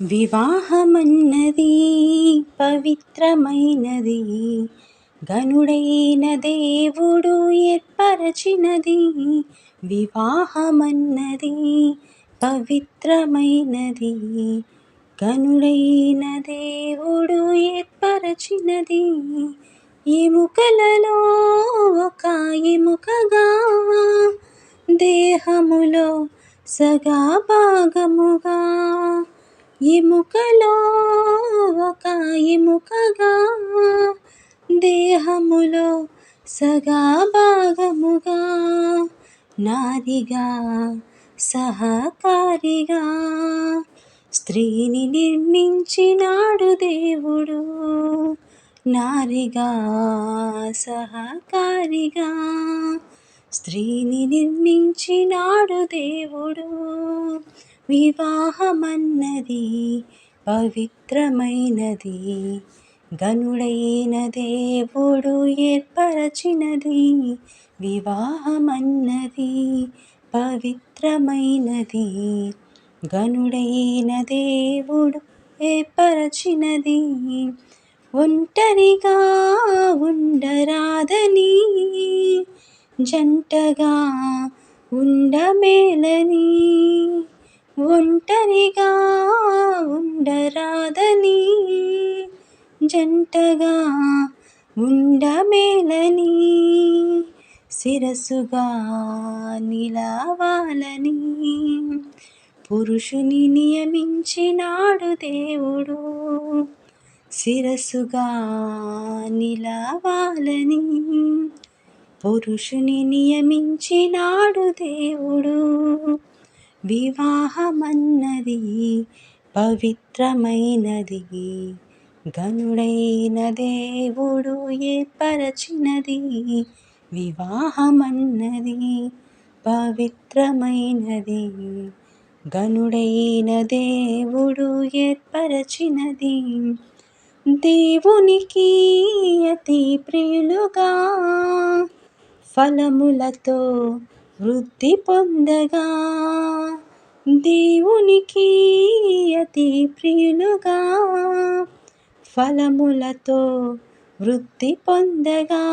వివాహమన్నది పవిత్రమైనది గనుడైన దేవుడు ఏర్పరచినది. వివాహమన్నది పవిత్రమైనది గనుడైన దేవుడు ఏర్పరచినది. ఎముకలలో ఒక ఎముకగా దేహములో సగా భాగముగా ఎముకలో ఒక ఎముకగా దేహములో సగా భాగముగా నారిగా సహకారిగా. స్త్రీని నిర్మించినాడు దేవుడు నారిగా సహకారిగా. స్త్రీని నిర్మించినాడు దేవుడు వివాహమన్నది పవిత్రమైనది గనుడైన దేవుడు ఏర్పరచినది. వివాహమన్నది పవిత్రమైనది గనుడైన దేవుడు ఏర్పరచినది. ఒంటరిగా ఉండరాదని జంటగా ఉండమేలని. ఒంటరిగా ఉండరాదని జంటగా ఉండమేలని శిరస్సుగా నిలవాలని పురుషుని నియమించినాడు దేవుడు. శిరస్సుగా నిలవాలని పురుషుని నియమించినాడు దేవుడు. వివాహమన్నది పవిత్రమైనది. గనుడైన దేవుడు ఏర్పరచినది వివాహమన్నది పవిత్రమైనది. గనుడైన దేవుడు ఏర్పరచినది దేవునికి అతి ప్రియులుగా. ఫలములతో వృద్ధి పొందగా దేవునికి అతి ప్రియులుగా ఫలములతో వృద్ధి పొందగా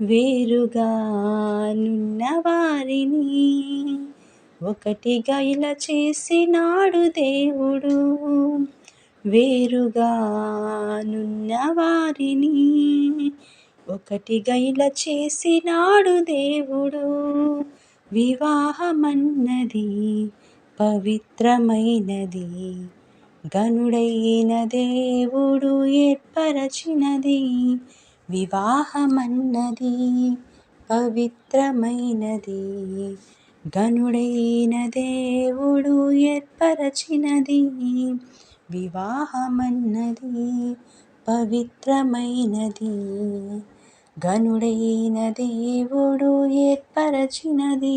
వేరుగా నున్న వారిని ఒకటిగా ఇలా చేసినాడు దేవుడు. వేరుగా నున్న వారిని ఒకటిగా ఇలా చేసినాడు దేవుడు. వివాహమన్నది పవిత్రమైనది. గనుడైన దేవుడు ఏర్పరచినది. వివాహమన్నది పవిత్రమైనది. గనుడైన దేవుడు ఏర్పరచినది. వివాహమన్నది పవిత్రమైనది. గనుడైన దేవుడు ఏర్పరచినది.